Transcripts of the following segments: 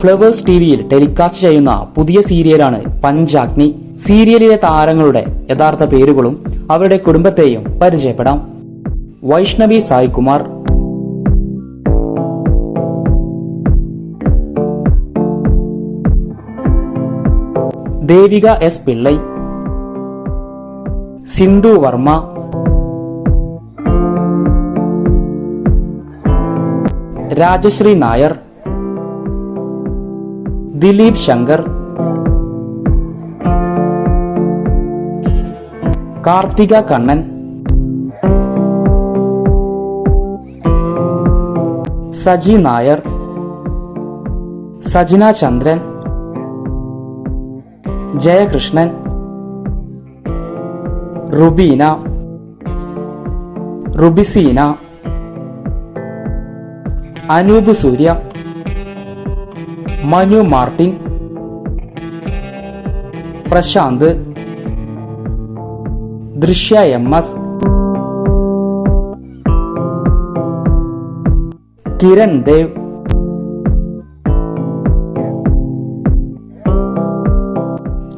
Flowers T വിയിൽ telecast ചെയ്യുന്ന പുതിയ സീരിയലാണ് പഞ്ചാഗ്നി. സീരിയലിലെ താരങ്ങളുടെ യഥാർത്ഥ പേരുകളും അവരുടെ കുടുംബത്തെയും പരിചയപ്പെടാം. Vaishnavi Saikumar. Devika S Pillai. Sindhu Varma. Rajasree Nair. Dileep Shankar Karthika Kannan Saji Nair Sajina Chandran Jayakrishnan Rubeena Rubiseena Anoop Surya Manu Martin Prashanth Drishya M S Kiran Dev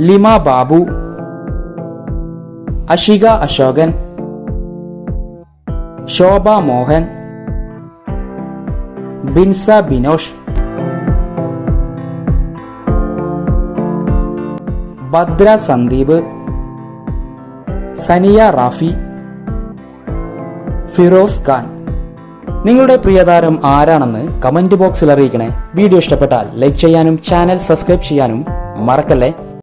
ലിമ ബാബു അഷിക അശോകൻ ശോഭ മോഹൻ ബിൻസ ബിനോഷ് ഭദ്ര സന്ദീപ് സനിയ റാഫി ഫിറോസ് ഖാൻ. നിങ്ങളുടെ പ്രിയതാരം ആരാണെന്ന് കമന്റ് ബോക്സിൽ അറിയിക്കണേ. വീഡിയോ ഇഷ്ടപ്പെട്ടാൽ ലൈക്ക് ചെയ്യാനും channel subscribe ചെയ്യാനും മറക്കല്ലേ?